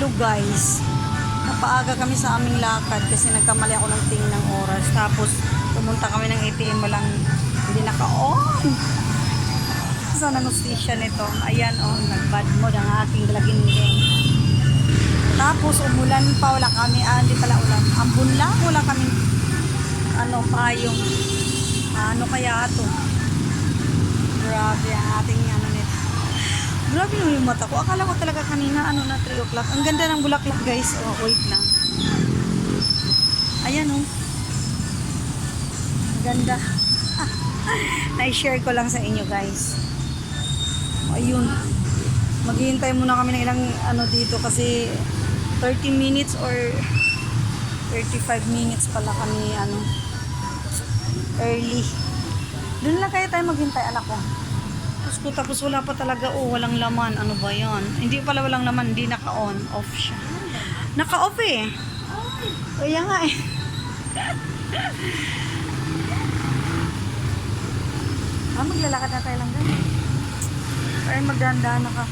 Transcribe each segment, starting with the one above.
Salo guys. Napaaga kami sa aming lakad kasi nagkamali ako ng tingin ng oras. Tapos pumunta kami ng ATM walang hindi naka-on. Saan ang hostisya nito? Ayan oh, nag-bad mood ang aking laginding. Tapos umulan pa, wala kami, ah, hindi pala ulan. Ambon lang, wala kami, ano, payong. Ano kaya ito? Grabe ang ating ano nito. Grabe yung mata ko. Akala ko talaga kanina, ano na, 3 o'clock. Ang ganda ng bulaklak, guys. Oh, wait lang. Ayan, oh. Ang ganda. Na-share ko lang sa inyo, guys. Ayun. Maghihintay muna kami ng ilang ano dito kasi 30 minutes or 35 minutes pala kami ano early. Doon lang kaya tayo maghintay anak ko. Tapos ko tapos wala pa talaga oh walang laman. Ano ba 'yon? Hindi pala walang laman, hindi naka-on, off siya. Naka-off eh. Kaya nga eh. ah, maglalakad na tayo lang ganun. Ay, magdahan-dahan na ka.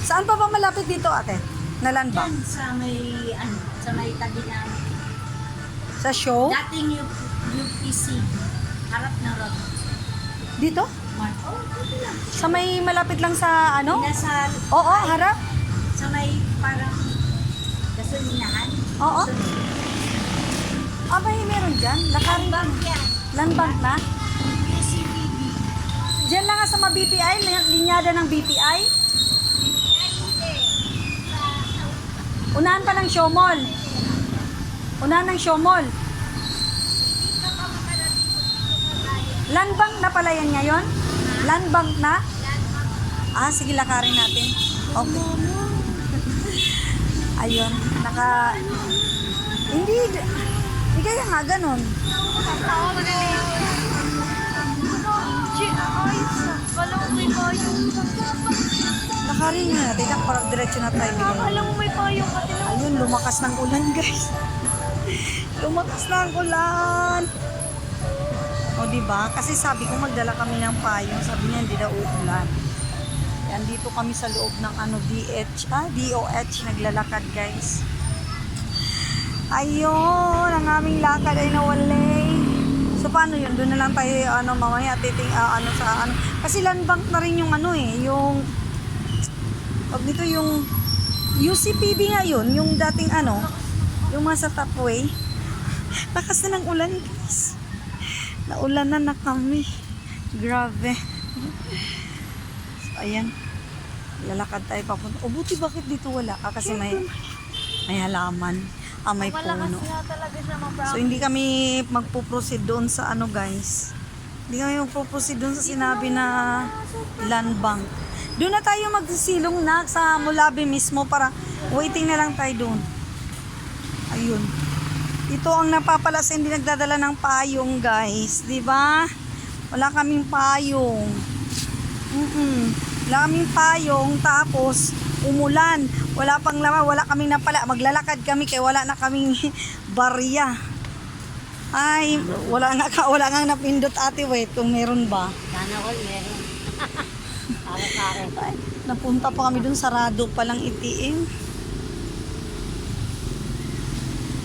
Saan pa ba malapit dito, ate? Nalan ba? Yan sa may, ano, sa may tabi ng Sa show? dating UPC. Harap na road. Dito? Oh. Sa may malapit lang sa ano? Nasa, Oo, harap. sa may parang gasolinahan. Oo. Ah, may meron dyan? Lakarin ba? Bank yan. Land bank na? UCBB. Diyan lang sa mga BPI, lin- linyada ng BPI. Ay, hindi. Unahan pa ng show mall. Unahan ng show mall. dito ka makarating kung dito ka tayo. Land bank na pala yan ngayon? Land bank na? Ah, sige, lakarin natin. Okay. Ayun, naka... Hindi, hindi kaya nga ganun. Lakarin nga natin, parang diretso na tayo. Alam mo may payong ka Ayun, lumakas ng ulan, guys. lumakas ang ulan. O, di ba? Kasi sabi ko magdala kami ng payong. Sabi niya, hindi daw uulan. Yan, dito kami sa loob ng ano, DH, ah, DOH, naglalakad, guys. Ayun, ang aming lakad ay nawalay. So, paano yun? Doon na lang tayo, ano, mamaya, titing, ah, ano, sa, ano. Kasi land bank na rin yung, ano, eh, yung, pag dito yung, UCPB nga yun, yung dating, ano, yung mga sa Tapway. Lakas na ng ulan, guys. Naulan na na kami. Grabe. So, ayan. Lalakad tayo papunta. O, buti bakit dito wala ka? Kasi may, may halaman. Ah, may puno. So, hindi kami magpuproceed doon sa ano, guys. Hindi kami magpuproceed doon sa sinabi na land bank. Doon na tayo magsisilong na sa Mulabi mismo para waiting na lang tayo doon. Ayun. Ito ang napapala sa hindi nagdadala ng payong, guys. Di ba? Wala kaming payong. Mm-mm. Wala kaming payong. Tapos, umulan. Wala pang laman. Wala kaming napala. Maglalakad kami kaya wala na kaming barya. Ay, wala nga, ka- wala nga napindot ate. Wait, kung meron ba. Sana all meron. Ay, napunta pa kami dun, sarado palang itiin.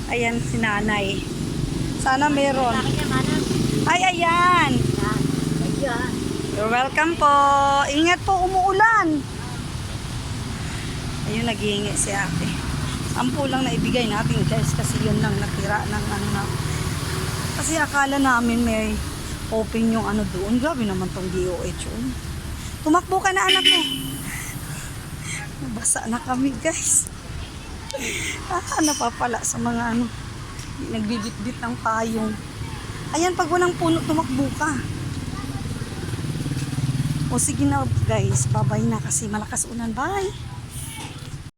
Ayan, si nanay. Sana meron. Ay, ayan. Yan. Ayan. You're welcome po. Ingat po, umuulan. Ayun, naghihingi si ate. Sampu lang na ibigay natin guys kasi yun lang natira ng ano. Kasi akala namin may open yung ano doon. Grabe naman tong DOH. oh. Tumakbo ka na anak mo. Nabasa na kami guys. Ah, napapala sa mga ano. Nagbibit-bit ng payong. Ayan, pag walang puno, tumakbo ka. O sige na guys, babay na kasi malakas ulan. Bye!